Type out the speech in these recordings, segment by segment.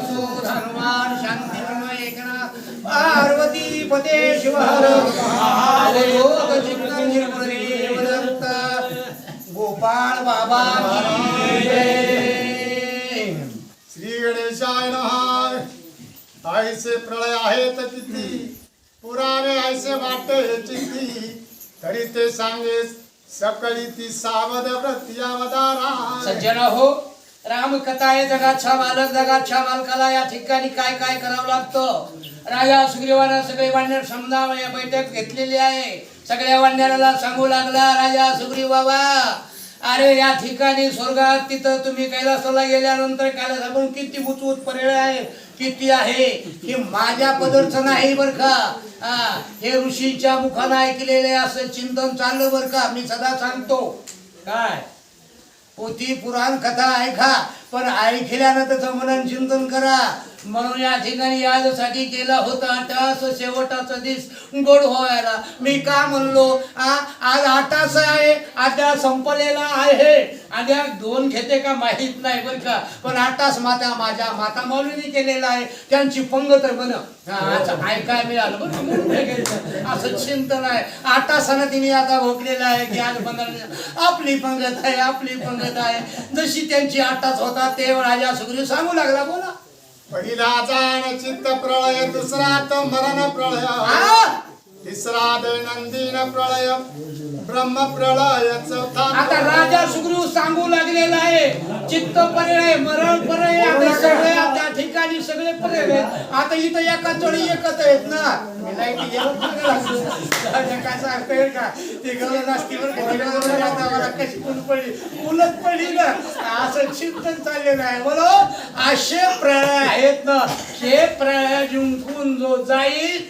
मसूद हनुमान शांती एकनाथ पार्वती चिंतन निर्मदेव दत्त गोपाळ बाबा. श्री गणेशाय ऐसे प्रळय आहेत किती पुराणे ऐसे वाटे चिती तरी ते सांगे सकळी ती सावध व्रती अवतारा सज्जन हो। रामकथा आहे जगाच्या मालक जगाच्या मालकाला या ठिकाणी काय काय करावं लागतं? राजा सुग्रीवानं सगळे वाण्यार समजा या बैठक घेतलेली आहे. सगळ्या वांड्याला सांगू लागला राजा सुग्रीव बाबा अरे या ठिकाणी स्वर्गात तिथं तुम्ही कैलासाला गेल्यानंतर कैलास आपण किती उचवूत पर्याय आहे किती आहे? हे माझ्या पदरचं नाही बर का? हा, हे ऋषीच्या मुखानं ऐकलेले असं चिंतन चाललं बर का? मी सदा सांगतो. काय? होती पुराण कथा ऐका पण ऐकल्यानं त्याचं मनन चिंतन करा. म्हणून या ठिकाणी याजसाठी केला होता आटास शेवटाचा दिस गोड व्हायला. मी का म्हणलो? आज आटास आहे आता संपलेला आहे. आणि दोन घेते का माहीत नाही बरं का. पण आटास माता माझ्या माता माऊलीने केलेला आहे. त्यांची पंगत म्हण. बन ऐकाय मिळालं बरं असं चिंतन आहे आटासानं तिने आता भोगलेला आहे की आज पंगत आपली पंगत आहे आपली पंगत आहे. जशी त्यांची आटाच होता ते राजा सुग्रीव सांगू लागला बोला. पहिला जाण चित्त प्रळय दुसरा तो मरण प्रळय! तिसरा दैनंदिन प्रळय ब्रह्म प्रळय चौथा आता राजा सुग्रीव सांगू लागलेला आहे चित्त पर्याय मरण पर्याय आता सगळे त्या ठिकाणी सगळे पर्याय आहेत. आता इथं एका चढी एकच आहेत ना. काय सांगता का? गरज का, ती कशी पण पडली? उलट पडली ना? असं चिंतन चाललेलं आहे. बोलो असे प्रळय आहेत ना. हे प्रळय जिंकून जो जाईल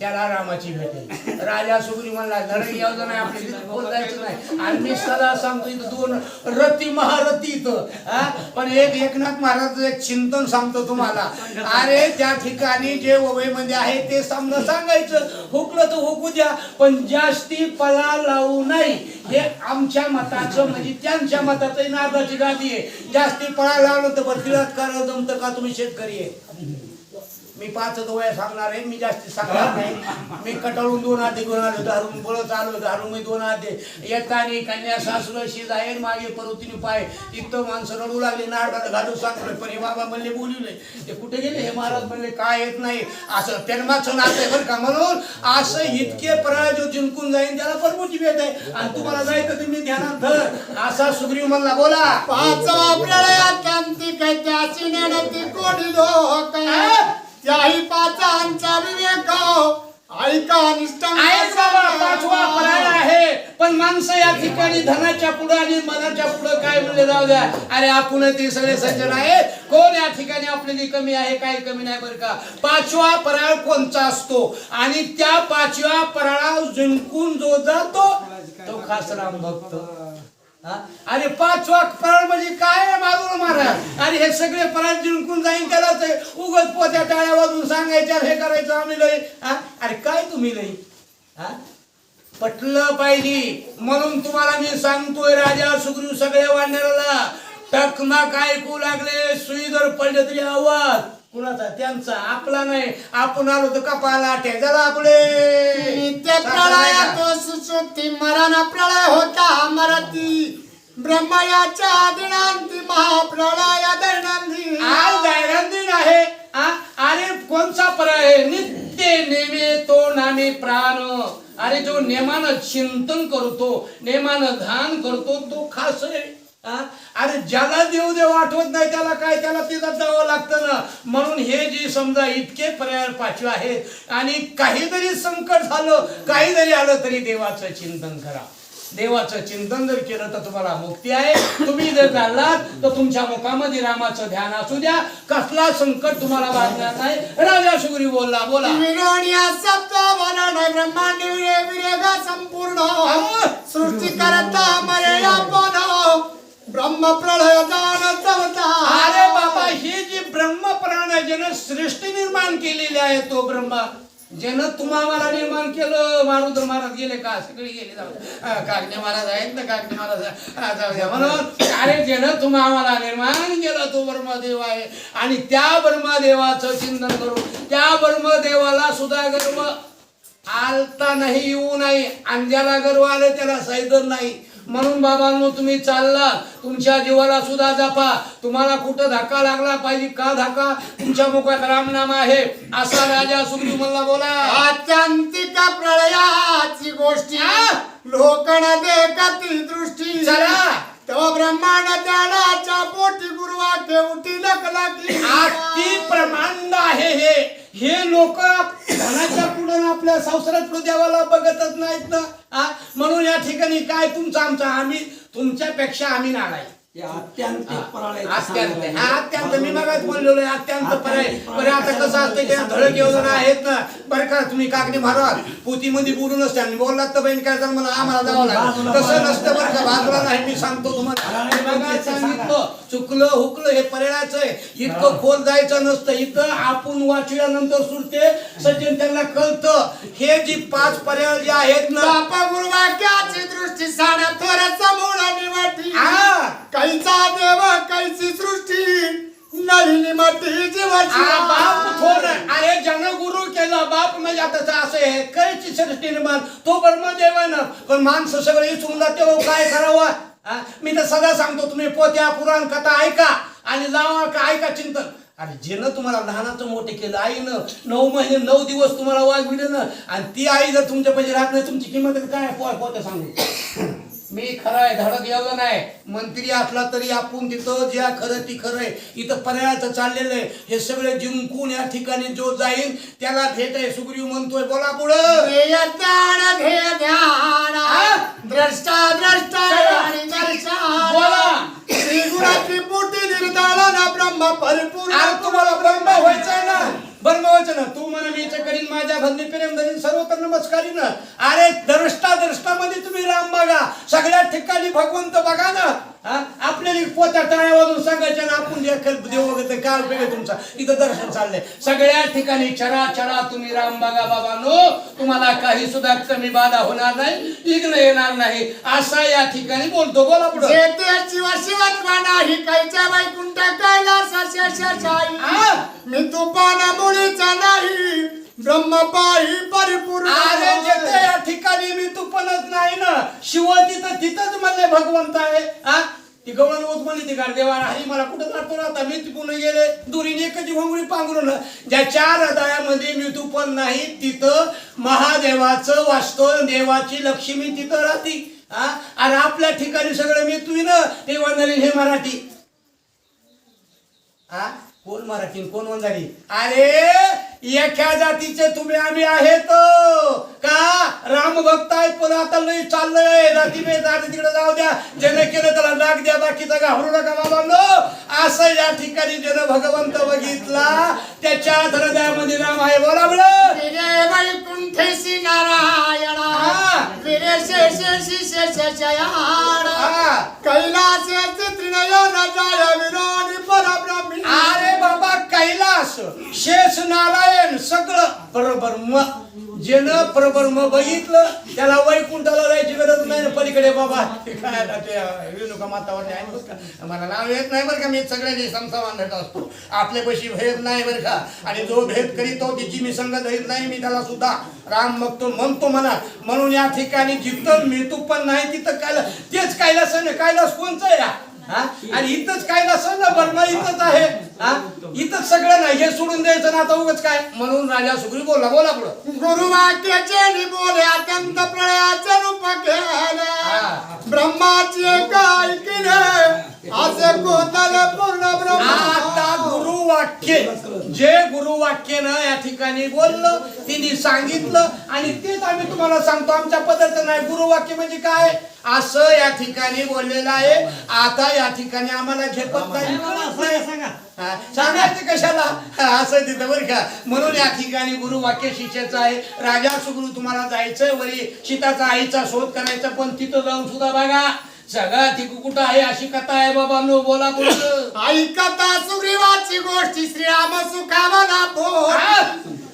त्याला रामाची भेटेल राजा सुग्री म्हणला धरण यावं नाही आपल्या तिथे बोल जायचं नाही. आणि मी सदा सांगतो इथं दोन रती महारथी इथं हा? पण एक एकनाथ महाराज एक चिंतन सांगतो तुम्हाला. अरे त्या ठिकाणी जे मध्ये आहे ते समजा सांगायचं. हुकलं तर हुकू द्या पण जास्ती पला लावू नाही. हे आमच्या मताचं म्हणजे त्यांच्या मताचं नादाची गादी आहे. जास्ती पळा लावलं तर बरं तिला करा जमतं का? तुम्ही शेतकरी आहे. मी पाच वया सांगणार आहे मी जास्ती सांगणार नाही. मी कटाळून दोन हाते घेऊन आलो दारून पळत आलो दारून मी दोन हाते. येतानी कन्या सासूर जाईल मागे परवतीने पाय. इथं माणसं रडू लागली नाडगाला घालू सांगतोय पण हे बाबा म्हणले बोलवले ते कुठे गेले? हे महाराज म्हणले काय येत नाही. असं जन्माचं नातं आहे बरं का म्हणून असं इतके पराळ जो जिंकून जाईन त्याला परमोची भेट आहे. आणि तुम्हाला जायचं तुम्ही ध्यानात धर असा सुग्रीव म्हणला बोला. त्याची नेणती कोणी लोक. त्याही पाचांचा विवेक ऐका निष्ठ आहे बाबा पाचवा पर्याय आहे. पण माणसं या ठिकाणी धनाच्या पुढे आणि मनाच्या पुढे काय म्हणले जाऊ द्या. अरे आपण ते सगळे सज्जन आहेत. कोण या ठिकाणी आपल्याली कमी आहे काय कमी नाही बरं का? पाचवा पराळ कोणचा असतो? आणि त्या पाचव्या पराळा जिंकून जो जातो तो खास राम भक्त. हा? अरे पाचवा पराळ म्हणजे काय आहे महाराज आणि हे सगळे पराळ जिंकून जाईन त्याला ते उगत पोत्या टाळ्या वाजून सांगायच्या हे करायचं आम्ही लय हा? अरे काय तुम्ही लय हा? पटलं पाहिजे म्हणून तुम्हाला मी सांगतोय राजा सुग्रीव सगळ्या वाढणाऱ्याला टकमाक ऐकू लागले सुई जर पडले तरी आवाज कुणाचा? त्यांचा. आपला नाही. आपण आलो तर कपाला ठेजाला आपले. नित्य प्रळय मरण प्रळय होता मरती ब्रह्मयाच्या दिनांती महाप्रळय दैनंदिन. आज दैनंदिन आहे? अरे कोणचा पर्याय आहे? नित्य नेमे तो नामे प्राण. अरे जो नेमानं चिंतन करतो नेमानं ध्यान करतो तो खास आहे? अरे ज्याला देव देव आठवत नाही त्याला काय त्याला तिथं जावं लागतं ना. म्हणून हे जे समजा इतके पर्याय पाचवे आहेत आणि काहीतरी संकट झालं काही जरी आलं तरी देवाचं चिंतन करा. देवाचं चिंतन जर केलं तर तुम्हाला मुक्ती आहे. तुम्ही जर चाललात तर तुमच्या मुखामध्ये रामाचं ध्यान असू द्या. कसला संकट तुम्हाला वाजणार नाही. राजा शुगरी बोलला बोला. संपूर्ण. सृष्टी करता ब्रह्म प्रळय अरे बाबा ही जी ब्रह्म प्राण्याजन सृष्टी निर्माण केलेली आहे तो ब्रह्मा ज्यानं तुम्हाला निर्माण केलं मारुद्र महाराज गेले का? सगळे गेले. जाऊ कागणे महाराज आहेत ना कागणे महाराज. जाऊ द्या म्हणून अरे ज्यानं तुम्हाला निर्माण केलं तो ब्रह्मदेव आहे. आणि त्या ब्रह्मदेवाचं चिंतन करू त्या ब्रह्मदेवाला सुद्धा गर्व आलता नाही येऊ नाही. आणि ज्याला गर्व आले त्याला सैदर नाही. म्हणून बाबांनो तुम्ही चालला. तुमच्या जीवाला सुद्धा जपा. तुम्हाला कुठं धक्का लागला पाहिजे का धक्का? तुमच्या मुखात रामनाम आहे. असा राजा सुग्रीव मला बोला. आत्यांतिक प्रळयाची गोष्टी! लोकण देखती दृष्टी. चला. तेव्हा ब्रह्मांड ज्ञानाच्या पोटी गुरुवाक्य उठी लकलकी अति प्रमाण आहे हे. हे लोक धनाच्या पुढे आपल्या संसारात पुढे देवाला बघतच नाहीत ना? म्हणून या ठिकाणी काय तुमचं आमचं? आम्ही तुमच्यापेक्षा आम्ही नालाय अत्यंत हा. मी मगाच बोललेलो आहे अत्यंत पर्याय आता कसं असतं त्या धडक योजना आहेत ना. बरं का तुम्ही कागदी पोतीमध्ये नसते आणि बोललात तर बहीण काय तर मला आम्हाला जावं लागेल. तसं नसतं बरं का. बाजूला नाही मी सांगतो तुम्हाला. मी मगाच सांगितलं चुकलं हुकलं हे पर्यायच आहे. इतकं खोल जायचं नसतं. इथं आपण वाचल्यानंतर सुटते. सचिन त्यांना कळतं. हे जी पाच पर्याय जे आहेत ना गुरुवाक्याची दृष्टी साड्या थोड्याचा मूळ निवटी हा. कैसा देव कैसी सृष्टी. नळीनी मठी जीवाची. आ, बाप थोर. अरे जनगुरु केला बाप म्हणजे आता असं आहे. कैची सृष्टी निर्माण तो ब्रह्मदेव आहे ना पण माणसं सगळे इचून जाते हो, काय करावं? मी तर सगळं सांगतो तुम्ही पोत्या पुराण कथा ऐका. आणि लावा का ऐका चिंतन. अरे जिनं तुम्हाला लहानाचं मोठे केलं आईनं. नऊ महिने नऊ दिवस तुम्हाला वागविले ना आणि ती आई जर तुमच्या पैसे राहत नाही तुमची किंमत काय पोय पोत्या सांगू. मी खरं आहे धडक एवढं नाही. मंत्री असला तरी आपण तिथं ज्या खरं ती खरं आहे. इथं पर्यायाचं चाललेलं आहे. हे सगळे जिंकून या ठिकाणी जो जाईल त्याला भेट आहे. सुग्रीव म्हणतोय बोला पुढं? द्रष्टा द्रष्टा बोला. श्री गुणाची पोटी ब्रह्म अरे तुम्हाला ब्रह्म व्हायचंय ना? ब्रह्मवचन तू म्हणा मी करीन माझ्या भंगी प्रेम धरीन सर्वत्र नमस्कारीन. अरे दृष्टा दृष्टामध्ये तुम्ही राम बघा. सगळ्या ठिकाणी भगवंत बघा ना. आपल्याला पोत्या टाळ्या वाजून सांगायच्या ना आपण देव वगैरे उपयोग आहे तुमचा. इथं दर्शन चाललंय. सगळ्या ठिकाणी चरा चरा तुम्ही राम बघा बाबा नो तुम्हाला काही सुद्धा कमी बाधा होणार नाही इग्न येणार नाही. असा या ठिकाणी बोलतो. बोला पुढे? मी तुपाना मुळीचा नाही. ब्रह्मपाही परिपूर्ण अरे जेथे या ठिकाणी मी तू पणच नाही ना शिव तिथं तिथंच म्हणले भगवंत आहे. हा? ती गवळण होत म्हणली ती गाड देवा हरी मला कुठं जातो आता? मी तिकडून गेले. दुरीने एकच घोंगडी पांघरून ज्या चार हृदयामध्ये मी तू पण नाही तिथं महादेवाचं वास्तव देवाची लक्ष्मी तिथं राहती. हा? आणि आपल्या ठिकाणी सगळं मी तू ना ते वंदली हे मराठी. हा? कोण मराठी कोण वंजारी? अरे एका जातीचे तुम्ही आम्ही आहेत का? राम भक्त आहेत पण आता लई चाललंय. जाती बे जाती तिकडे जाऊ द्या. ज्याने केलं त्याला डाग द्या बाकीचा घाबरू नका बाबांनो असं या ठिकाणी ज्यानं भगवंत बघितला त्याच्या हृदयामध्ये राम आहे. बोला हा. हा. परब्रह्मी. अरे बाबा कैलास शेष नारायण सगळं परब्रह्म जेनं परब्रह्म बघितलं त्याला वैकुंठाला जायची गरज नाही ना पलीकडे बाबा. ते काय आता ते रेणुका मातावर आहे बरं का? मला नाव येत नाही बरं का मी सगळ्यांनी समसामान धरत असतो. आपले पशी भेद नाही बरं का. आणि जो भेद करीतो तिची मी संगत धरीत नाही मी त्याला सुद्धा राम बघतो म्हणतो म्हणा म्हणून या ठिकाणी जिथं मिळतो पण नाही तिथं कायला तेच कैलास आहे कैलास कोणचं आहे या? हा? आणि इथंच काय ना बर्मा इथंच आहे. हा? इथंच सगळं नाही हे सोडून द्यायचं ना आता उगाच काय? म्हणून राजा सुग्री बोला बोला पुढं गुरुवाक्याचे निबोले अत्यंत प्रळयाचे रूप घेले. ब्रह्माची एक ऐकिले. असे कोतल पूर्ण ब्रह्म. आता गुरुवाक्य जे गुरुवाक्यनं या ठिकाणी बोललं तिने सांगितलं आणि तेच आम्ही तुम्हाला सांगतो आमच्या पद्धत नाही. गुरुवाक्य म्हणजे काय? असं या ठिकाणी बोललेलं आहे. आता या ठिकाणी आम्हाला झेपत नाही कळत नाही. हा, सांगायचं कशाला? असं तिथं बरं का. म्हणून या ठिकाणी गुरुवाक्य शिष्याचं आहे. राजा सुगरू तुम्हाला जायचंय वरी. सीताचा आईचा शोध करायचा पण तिथं जाऊन सुद्धा बघा. सगळा ती कुठं आहे अशी कथा आहे बाबा नो बोला बोलत ऐकता सुग्रीवाची गोष्टी श्रीराम सुखावला हा.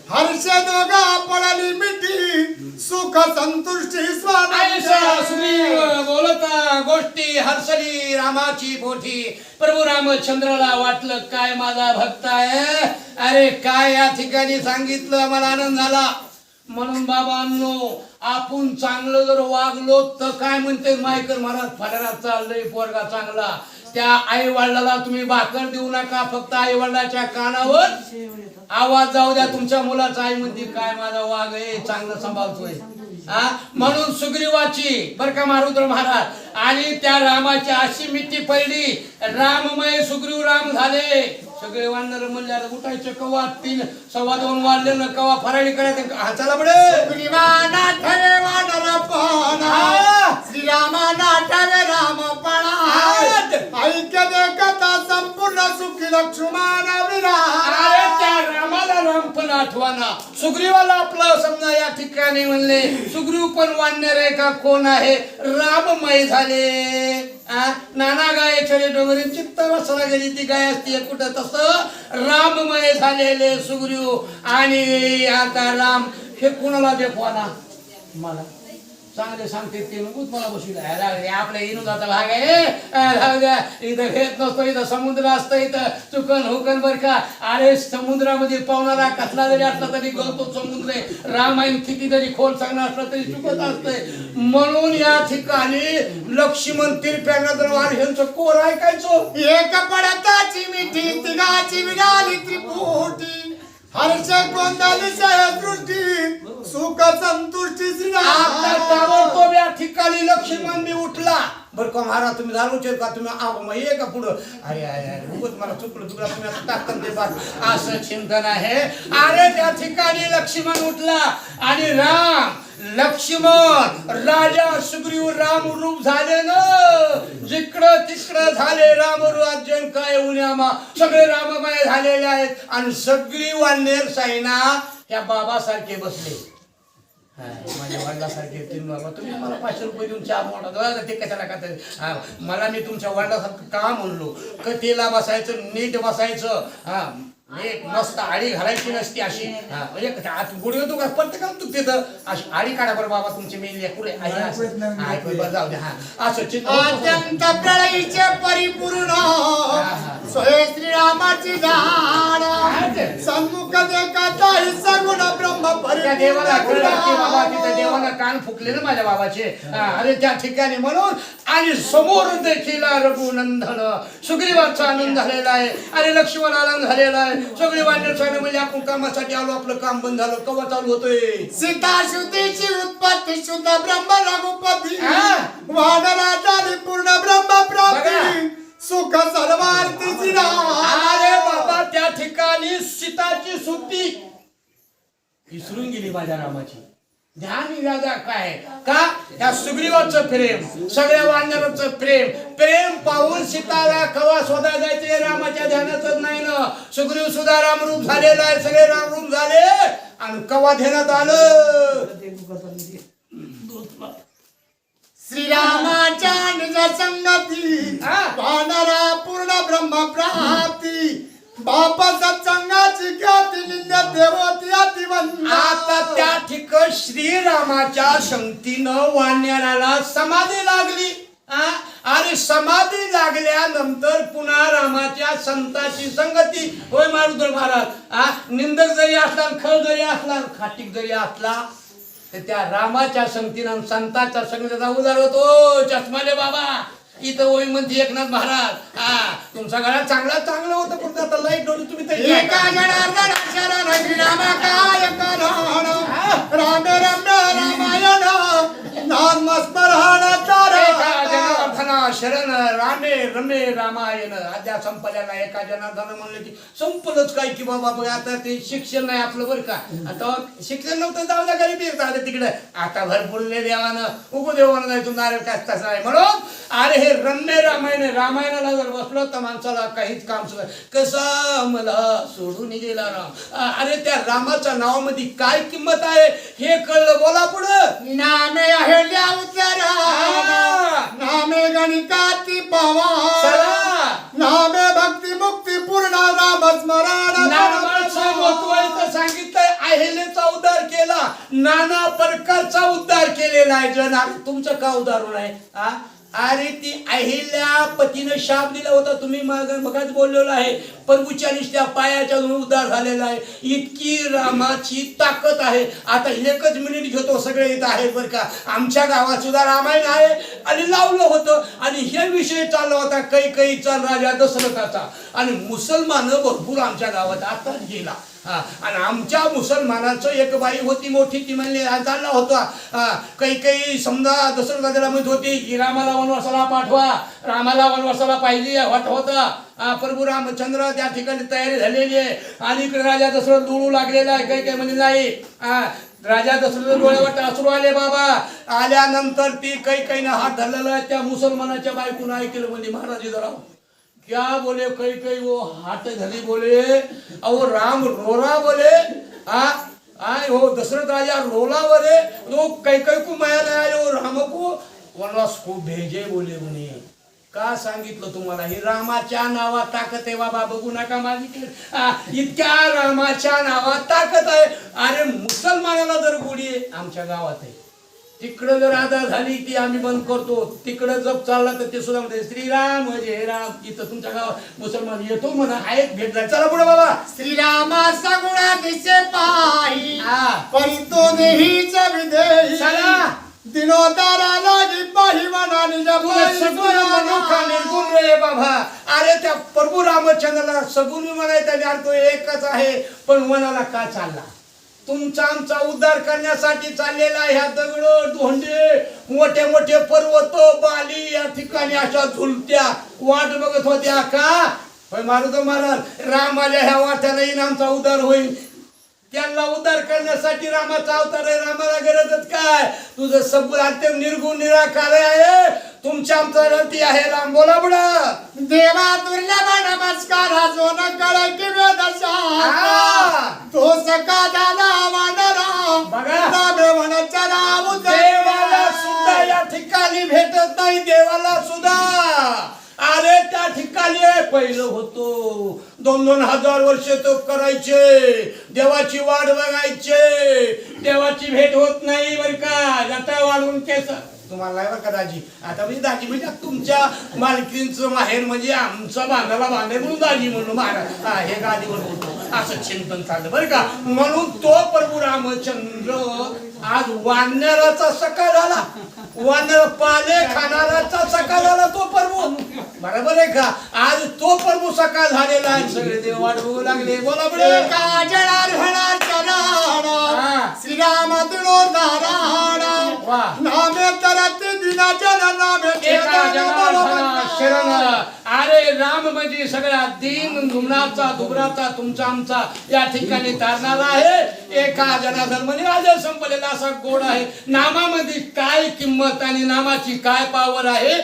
पोट हर्ष दोघा पडली मिठी सुख संतुष्टी स्वामी बोलता गोष्टी हर्षली रामाची पोठी प्रभू रामचंद्राला वाटलं काय माझा भक्त आहे? अरे काय या ठिकाणी सांगितलं? मला आनंद झाला. म्हणून बाबांनो आपण चांगलं जर वागलो तर काय म्हणते मायकर महाराज? फरारात चाललंय पोरगा चांगला. त्या आई वडिलाला तुम्ही भाकर देऊ नका फक्त आई वडिलाच्या कानावर आवाज जाऊ द्या. तुमच्या मुलाचा आई म्हणते काय माझा वाघ आहे चांगलं सांभाळतोय. म्हणून सुग्रीवाची बर का मारुद्र महाराज? आणि त्या रामाची अशी मिठी पडली राममय सुग्रीव राम झाले. सगळे वानर म्हणल्याला उठायचं कवा तीन सव्वा दोन वाढलेलं कवा फराळी करायचं हा चला बडे श्रीरामाना ठरे वानर. श्रीरामाना ठरे राम लक्ष्मण रामाला राम पण आठवाना सुग्रीवाला आपलं समजा या ठिकाणी म्हणले सुग्रीव पण वाढणार का? कोण आहे? राममय झाले. नाना गाय चले डोंगरी चित्त वसला गेली ती गाय असते कुठं तसं राममय झालेले सुग्रीव. आणि आता राम हे कुणाला देखवाना? मला. चांगले सांगते ते नुकूच मला बसू आपल्या इनुदाचा भाग आहे. राहू द्या. इथं घेत नसतो इथं समुद्र असतं इथं चुकन हुकन बर का. अरे समुद्रामध्ये पावणारा कसला जरी असला तरी गळतो समुद्र रामायण किती जरी खोल सांगणार असलं तरी चुकत असतंय. म्हणून या ठिकाणी लक्ष्मण तिरप्यांना जर वार ह्यांचं कोर ऐकायचो. एक पडताची मिठी तिघाची विडाली त्रिपुटी. हर्ष गोंधळी दृष्टी सुख संतुष्टी आता ताबडतोब या ठिकाणी लक्ष्मण मी उठला. बरं का महाराज तुम्ही झालो का? तुम्ही आ, मग ये का पुढं? अरे अरे अरे उगाच मला चुकलं चुकलं तुम्ही आता टाकतात ते बात असं चिंतन आहे. अरे त्या ठिकाणी लक्ष्मण उठला. आणि राम लक्ष्मण राजा सुग्रीव राम रूप झाले ना. जिकडं तिकडं झाले राम काय उन्यामा सगळे रामाबाई झालेले आहेत. आणि सगळी वानेर साईना या बाबासारखे बसले. माझ्या वडिलासारखे तीन बाबा. तुम्ही मला पाचशे रुपये देऊन चहा मोठा ते कशाला का हा, मला मी तुमच्या वडिलासारखं का म्हणलो? कथेला बसायचं नीट बसायचं. हा मस्त आडी घालायची नसती अशी. म्हणजे आत गुढी होतो का? प्रत्येकाला तू तिथं अशी आडी काढा बरं बाबा तुमची मेली. बरं जाऊ दे हा. अत्यंत प्रळयीचे परिपूर्ण. सोय श्रीरामाची झाड. सन्मुख देखता सगुण ब्रह्म त्या देवाला बाबा तिथं देवाला कान फुकले ना माझ्या बाबाचे. अरे त्या ठिकाणी म्हणून आणि समोर देखील रघुनंदन. सुग्रीवाचा आनंद झालेला आहे. आणि लक्ष्मण आनंद झालेला आहे. सुग्रीवाने सांगितलं म्हणजे आपण कामासाठी आलो आपलं काम बंद झालं. कवा चालू होतोय? सीता शुद्धीची उत्पत्ती शुद्ध ब्रह्म रघुपती. वानरा झाली पूर्ण ब्रह्म प्राप्ती. सुख सर्वार्थी अरे बाबा त्या ठिकाणी सीताची सुट्टी. विसरून गेली माझ्या रामाची. ध्यान राजा काय का? त्या सुग्रीवाचं प्रेम सगळ्या वानराचं प्रेम. प्रेम पाहून सीताला कवा शोधा जायचे? रामाच्या ध्यानातच नाही ना. सुग्रीव सुद्धा रामरूप झालेला आहे. सगळे रामरूप झाले. आणि कवा ध्यानात आलं? श्रीरामाच्या निज संगती. वानरा पूर्ण ब्रह्म प्राप्ती बापाचा चंगाची ख्याती आता त्या ठिकाण श्रीरामाच्या संगतीनं वाण्याला समाधी लागली. आ? आणि समाधी लागल्यानंतर पुन्हा रामाच्या संताची संगती. होय मारुद्र महाराज. आ? निंदक जरी असला खळ जरी असला खाटीक जरी असला तर त्या रामाच्या संगतीनं संताच्या संगतीचा उदार होतो. चष्माले बाबा. इथं होय म्हणते एकनाथ महाराज. हा तुमचा गळा चांगला चांगला होतं पण आता लाइट डोली तुम्ही तरी काय एका जनार्दन शरण श्रीराम काय करण रामे रम्य रामायण तारा शरण रामे रमे रामायण. अद्या संपल्याला एका जनार्दन म्हणलं की संपलंच काय की बाबा बघ आता ते शिक्षण नाही आपलं बरं का? आता शिक्षण नव्हतं जाऊ द्या गरीबी जाऊ तिकडे. आता भरपूरले देवानं उगू देवानं नाही तुम्हाला नारळ काय तसं आहे म्हणून अरे हे रम्य रामायण आहे. रामायणाला जर बसलो तर माणसाला काहीच काम सुद्धा कसा मला सोडून गेला राम? अरे त्या रामाच्या नावामध्ये काय किंमत आहे? हे कळलं बोला पुढं. नामे अहिल्या उतरा हा. हरिकाची पावा. नामे भक्ती मुक्ती पूर्ण नामस्मरण महत्वाचं सांगितलंय आहेलेचा उद्धार केला. नाना प्रकारचा उद्धार केलेला आहे जनार तुमचं का उदाहरण आहे? अरे ती अहिल्या पतीनं शाप दिला होता तुम्ही माग मगाच बोललेलो आहे. प्रभूच्या निष्ठ्या पायाच्या उद्धार झालेला आहे. इतकी रामाची ताकद आहे. आता एकच मिनिट घेतो सगळे येत आहेत बरं का. आमच्या गावात सुद्धा रामायण आहे आणि लावलं होतं. आणि हे विषय चालला होता काही काही चाल राजा दशरथाचा. आणि मुसलमान भरपूर आमच्या गावात आता गेला. आणि आमच्या मुसलमानाचं एक बाई होती मोठी ती म्हणली चालला होता. हा, काही काही समजा दशरथाला म्हणत होती की रामाला वनवासाला पाठवा. रामाला वनवासाला पाहिजे वाट होता. प्रभू रामचंद्र त्या ठिकाणी तयारी झालेली आहे. आणि इकडे राजा दसरा दुळू लागलेला आहे. काही काही म्हणजे नाही. हा, राजा दशरथ डोळ्यावर असू आले बाबा. आल्यानंतर ती काही काही हात धरलेला आहे. त्या मुसलमानाच्या बायकून ऐकलं म्हणजे महाराज जरा क्या बोले कई कई वो हाथ धरी बोले और राम रोरा बोले आ आय हो दशरथ राजा रोला बोले तो कई कई को माया आए वो हो राम को वनवास को भेजे बोले म्हणे. का सांगितलं तुम्हाला? ही रामाच्या नावात ताकद आहे बाबा बघू नका माझी इतक्या रामाच्या नावात ताकद आहे. अरे मुसलमानाला जर गोडी आहे आमच्या गावात आहे. तिकडं जर आधा झाली ती आम्ही बंद करतो. तिकडं जप चालला तर ते सुद्धा म्हणते श्रीराम जय राम इथं तुमच्या गावात मुसलमान येतो म्हणा आहेत भेटला चला पुढे बाबा. श्रीरामाचा गुणा दिसे पाही हा. परी तो नेहीच विधेही चला. दिनोदारा लागी पाही सगुण निर्गुण रे बाबा. अरे त्या प्रभू रामचंद्राला सगुण म्हणायचा अर्थ एकच आहे पण मनाला का चालला? तुमचा आमचा उद्धार करण्यासाठी चाललेला ह्या दगड धोंडे मोठे मोठे पर्वत बाली या ठिकाणी अशा झुलत्या वाट बघत होत्या का? होय मारुतो महाराज राम आल्या ह्या वाट्याला येईन आमचा उद्धार होईल. त्यांना उद्धार करण्यासाठी रामाचा अवतार आहे रामाला गरजच काय? तुझं सगळं अत्यंत निर्गुण निराकार आहे. तुमच्या आमचा रती आहे राम बोला बुडा देवा दुर्लभ नमस्कार जो न कळ कि वेदशा आ. तो सका दादा नाही देवाला सुद्धा. अरे त्या ठिकाणी पहिलं होतो. दोन दोन हजार वर्ष तो करायचे. देवाची वाट बघायचे. देवाची भेट होत नाही बर का. जाता वाढून केस तुम्हाला नाही बरं का दाजी? आता म्हणजे दाजी म्हणजे तुमच्या मालकींचं माहेर म्हणजे आमचा बांधाला बांधे म्हणून दाजी म्हणून महाराज. हा हे गादीवर होतो? असं चिंतन चाललं. बरं का? म्हणून तो प्रभू रामचंद्र आज वानराचा सकाळ झाला. वानर पाले खाणाराचा सकाळ झाला तो प्रभू. बरोबर आहे का? आज तो प्रभू सकाळ झालेला आहे. सगळे देव वाट बघू लागले. बोला बरे. श्रीराम. नामे तरते शरण अरे राम म्हणजे सगळ्या दीन गुणाचा दुबराचा तुमचा आमचा या ठिकाणी तारणारा आहे. एका जनार्दन म्हणजे राजा संपलेला असा गोड आहे. नामामध्ये काय किंमत आणि नामाची काय पावर आहे?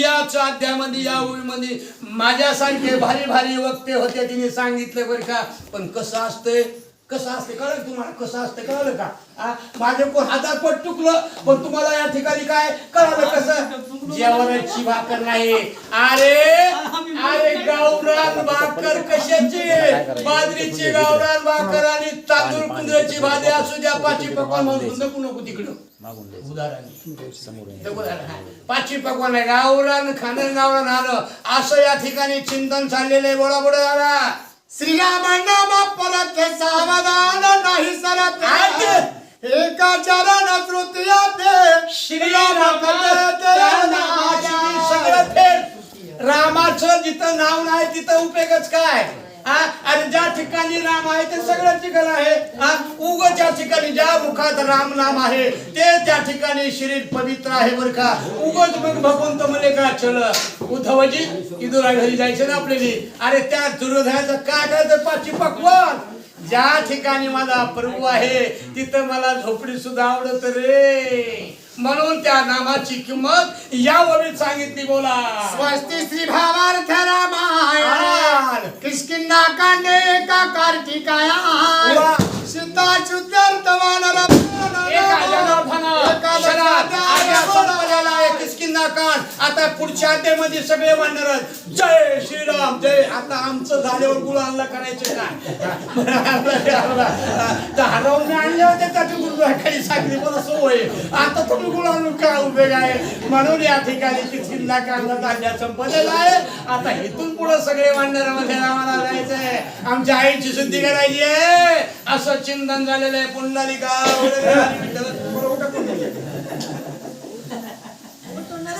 याच अध्यामध्ये या ओळीमध्ये माझ्यासारखे भारी भारी वक्ते होते तिने सांगितले बरं का. पण कसं असतंय? कसं असते कळलं तुम्हाला? कसं असते? कळलं का? माझे कोण हजार पट चुकलं पण तुम्हाला या ठिकाणी काय? कळलं कसं? जेवणाची भाकर नाही. अरे अरे गावरान भाकर कशाची? बाजरीची गावरान भाकर आणि तांदूळ कुंदराची भाजी असू द्या पाची पकवान म्हणून नको नको तिकडं. पाचवी पकवान आहे गावरान खाणं गावरान आलं. असं या ठिकाणी चिंतन चाललेलं आहे. बोला बोला दादा. श्रीराम नाम परत सावधान नाही सरत. एका चरण तृतीय ते श्रीराम रामाचं जिथं नाव नाही तिथं उपयोगच काय? हा? आणि ज्या ठिकाणी राम आहे ते सगळं ठिकाण आहे. हा? उग ज्या ठिकाणी ज्या मुखात राम नाम आहे ते त्या ठिकाणी शरीर पवित्र आहे बर का. उगच मग भगवंत म्हणले का चल उद्धवजी? इदुरा घरी जायचं ना आपल्याला. अरे त्या दुर्योधनाचं करायचं पाची पकवान. ज्या ठिकाणी माझा प्रभू आहे तिथं मला झोपडी सुद्धा आवडत रे. म्हणून त्या नामाची किंमत या वरील सांगितली बोला. स्वस्ति श्री भावार्थ रामायण. किसकिन्ना कांडे एका कार्तिकाया आता पुढच्या अध्यामध्ये सगळे म्हणणार जय श्रीराम जय. आता आमचं झाल्यावर गुलाला करायचे काय हरवून आणले होते त्याचे गुरु काही सांगली मला सोय. आता तुम्ही गुलाल काय उभे आहे? म्हणून या ठिकाणी किल्ला काढला धान्या संपलेला आहे. आता इथून पुढे सगळे मध्ये आम्हाला जायचंय आमच्या आईची शुद्धी करायची आहे. असं चिंतन झालेलं आहे पुंडलिका